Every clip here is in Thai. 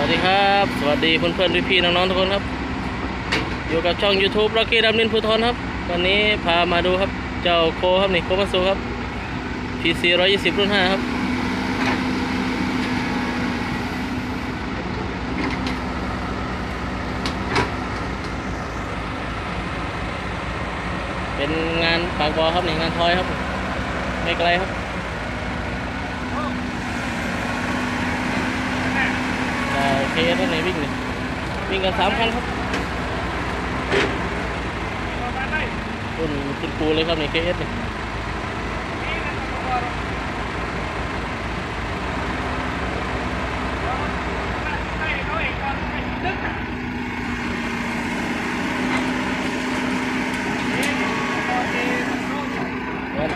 วัสดีครับ สวัสดีเพื่อนๆพี่ๆน้องๆทุกคนครับ อยู่กับช่อง YouTube รักกี้ดำนินภูทรครับ วันนี้พามาดูครับเจ้าโคครับนี่โคมาสูครับ PC 120 รุ่น 5 ครับเป็นงานปากบอครับนี่งานทอยครับ ไม่ไกลครับ อ่าเค สรถไหนวิ่งเนี่ยวิ่งกันสามคันครับรุ่นคุณปูเลยครับในเคสเนี่ย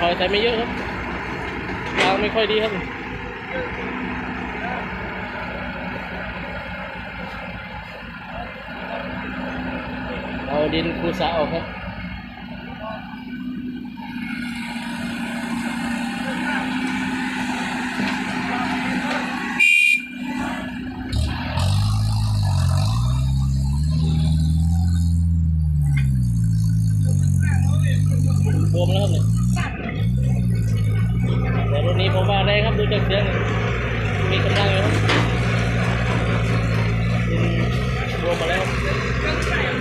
คอยใช้ไม่เยอะครับยางไม่ค่อยดีครับ เอาดินคูสาออกครับบวมแล้วครับเนี่ยแต่รุ่นนี้ผมว่าแรงครับดูจากเสียงเนี่ยมีกำลังอยู่ครับดินบวมมาแล้ว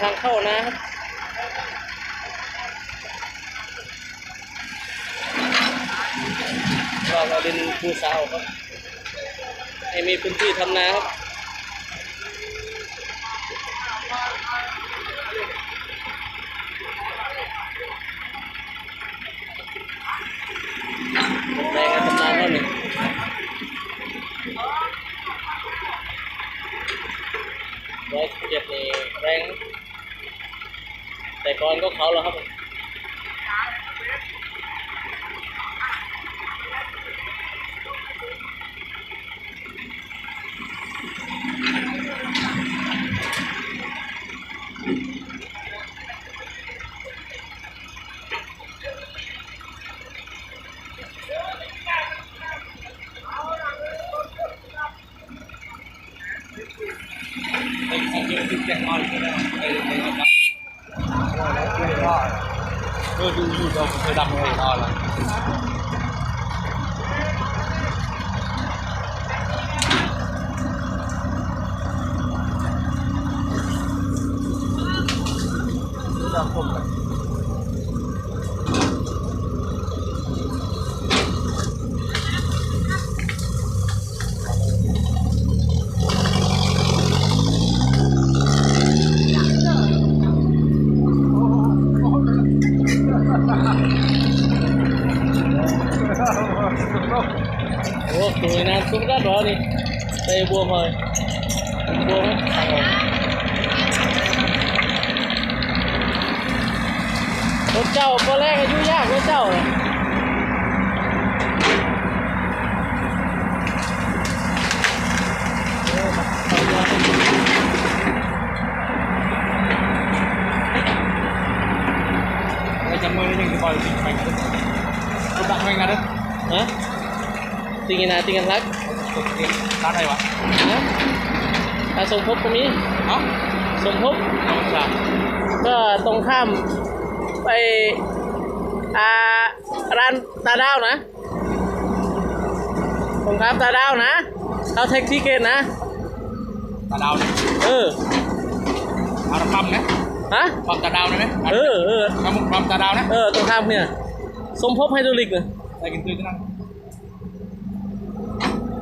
ทางเข้านะครับเราเอาดินปูสาวครับให้มีพื้นที่ทำนาครับ แต่ก่อนก็เขาแล้วครับ ก็ดูอยู่ตรงเคยดำเลยนอน đây buông thôi. Buông hết. Con trâu có lẽ cái vui nhá con trâu này. Trăm mươi nhưng cái bòi mình mạnh được, bạn mạnh là được, hả? Tingin natin à, ang lag. ยุยากรถเจ้าเลยโอ้มาเอายาไปกินติงินาติงันรักร้านอะไรวะนะถ้าสมภพก็มีเอ้าสมภพน้องชายก็ตรงข้ามไปอ่าร้านตาดาวนะตรงข้ามตาดาวนะเข้าแท็กซี่เกตนะ ตาดาวเนี่ยเออเอาละปั๊มนะฮะปั๊มตาดาวนะไหมเออเออปั๊มปั๊มตาดาวนะ เออตรงข้ามเนี่ยสมภพไฮดรอลิกเนี่ยได้กินตื้อที่นั่น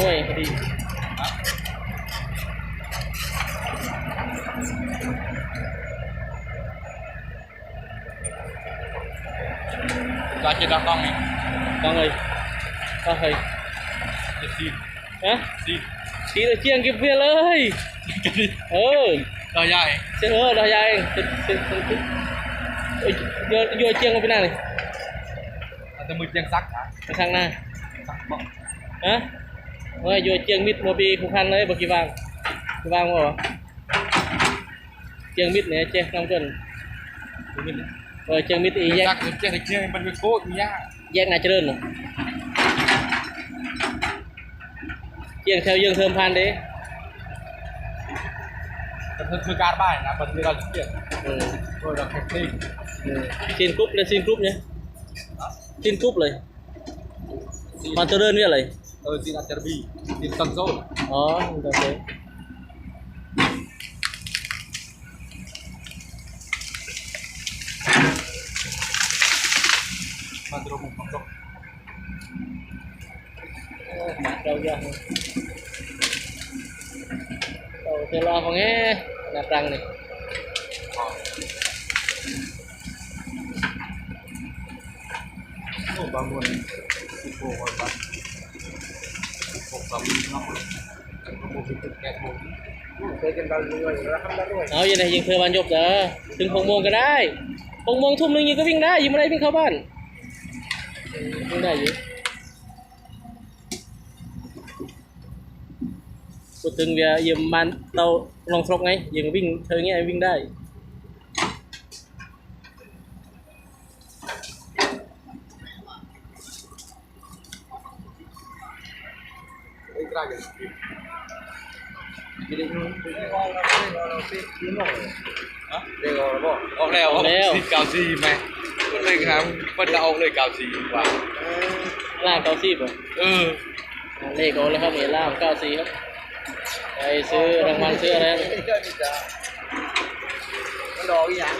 าไหร่ก็ได้ดูครับจะยังไงครับนี่เอาจานไปทางหน่วยพอดีร้านเจ๊ดอกต้องนี่ Con ơi Con ơi เจ็ดสิบ Hả? สิบ Chị là chiên kịp viên ơi กันดิ Ừ เราใหญ่ Xin ơi đòi dài Xin xin xin xin Ôi, Vô vô chiên ở bên này này อาจจะมือยังซักนะ Ở sang này ซักบอก Hả? Ôi vô chiên mít mua bì khung khăn đấy bà kỳ vàng Kỳ vàng mà hả? Chiên mít này chiên năm tuần ดูมิน Rồi chiên mít ý ซั giác กเจ๊เจ๊มันเป็นโคตรยาก giác này cho đơn rồi Chiên theo dương thơm phan đấy แต่มันคือการบ้านนะบางทีเราจะเปลี่ยน Ừ โดยเราแท็กซี่ Ừ. Xin cúp lên xin cúp nhé Xin cúp เลย Còn tôi đơn với lại เออซีนอัจจารบีซีนซันโซ่ Đó, được rồi. มันตรงมุ มของตรง Mặt đâu ra không? Đầu thì lo còn nghe nạp răng này โอ้บางคนสิบโมงวันวันหกสามนอกโมบิลแกะโมบิล เอาอย่างไรยิงเธอวันยบเด้อถึงหกโมงก็ได้หกโมงทุ่มหนึ่งยิงก็วิ่งได้ยิงไม่ได้วิ่งเข้าบ้านวิ่งได้อยู่พูดถึงเดียยิงมันเตาลองทรกไงยิงวิ่งเธอเงี้ยวิ่งได้ ไอ้กระกัน กินได้นู้นไปได้เราได้เราเราไปกินหน่อยฮะได้เราบอกออกแล้วซีเก้าซีไหมก็เลยครับมันจะออกเลยเก้าซีว่าล่างเก้าสิบอะเออเลขเอาเลยครับนี่ล่างเก้าสี่ครับไปซื้อรางวัลซื้ออะไรนะมันดอกยัง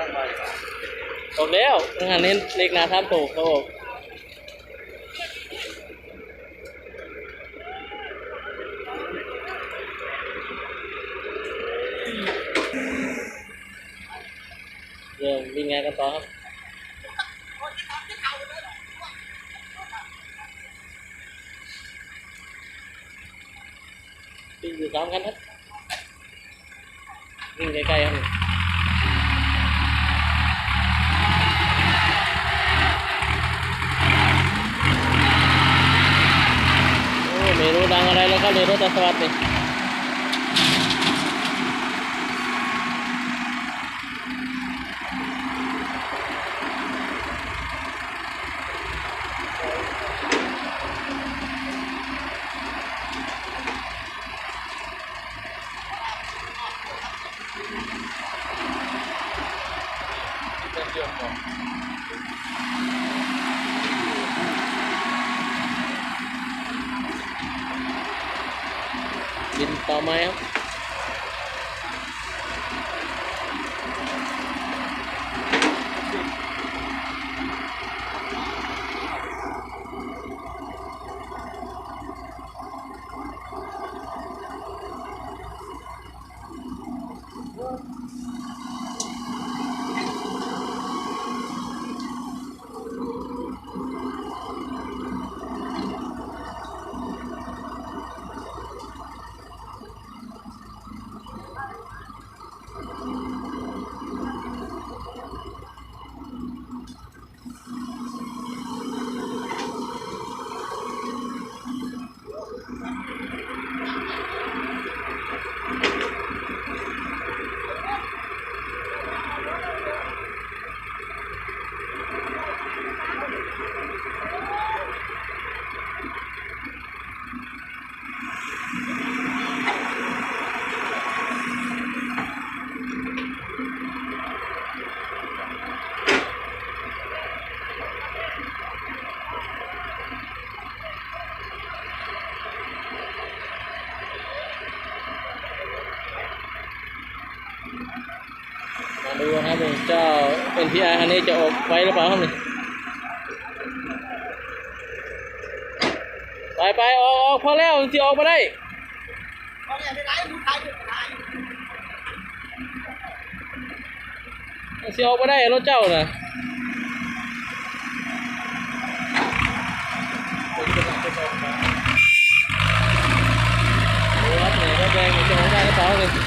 ตั้งไปออกแล้วทหารเน้นเลขหนาทามถูกเขาบอก เดี๋ยววิ่งานกันต่อครับวิ่งอยู่สามคันครับวิ่งใกล้ๆครับโอ้ไม่รู้ดังอะไรแล้วครับในรถอัสวัสดิ์ นี่บิ NPR คันนี้จะออกไว้หรือเปล่าครับนี่ไปไปออกออกพอแล้วที่ออกมาได้เอาเนี่ยไปไหนดูใครดูใครที่ออกมาได้รถเจ้าน่ะดูครับนี่รถแดงจะออกได้หรือเปล่านี่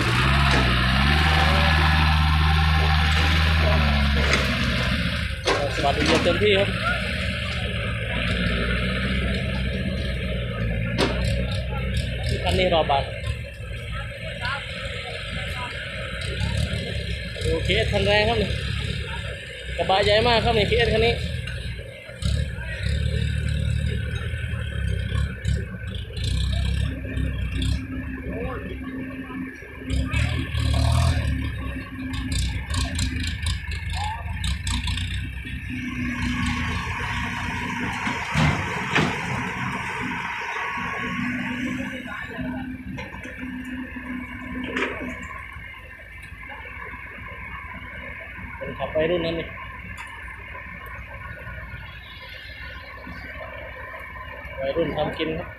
สวัสดีเต็มที่ครับคันนี้รอบัตรโอเคทันแรงครับนี่กระบะใหญ่มากครับนี่เคสคันนี้ รุ่นนั้นนี่วัยรุ่นทำกินครับ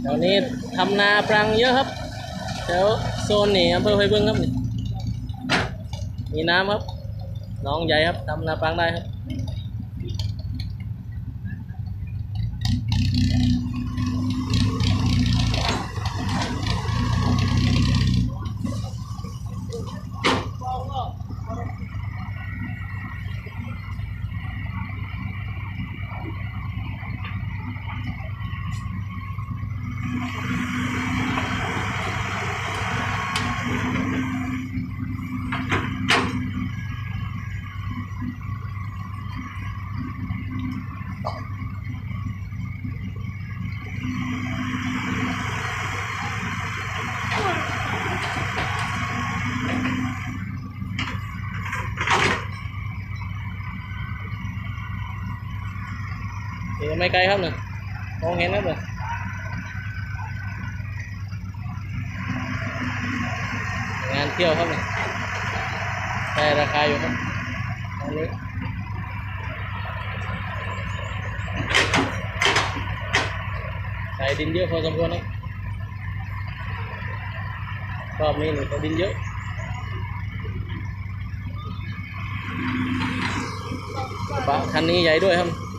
แถวนี้ทำนาปรังเยอะครับแถวโซนนี่อำเภอไผ่เบิ้งครับนี่มีน้ำครับน้องใหญ่ครับทำนาปรังได้ครับ เดี๋ยวไม่ไกลครับเนี่ยมองเห็นครับเนี่ยงานเที่ยวครับเนี่ยไ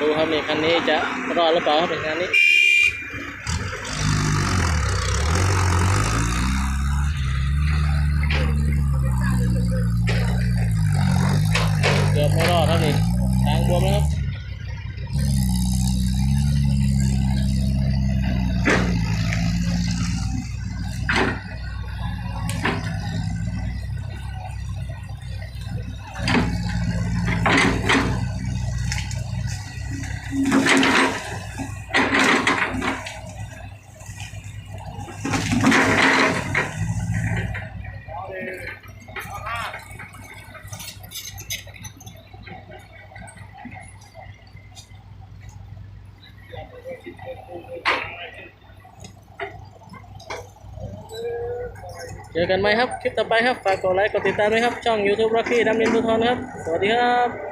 ดูครับอันนี้ใส่ดินเมื่อคันนี้จะรอดหรือเปล่าครับในงานนี้เกือบไม่รอดครับนี่ทางบวมแล้วครับ เจอกันไหมครับ คลิปต่อไปครับ ฝากกดไลค์ กดติดตามด้วยครับ ช่อง YouTube Rocky ดำนินทุทอนครับ สวัสดีครับ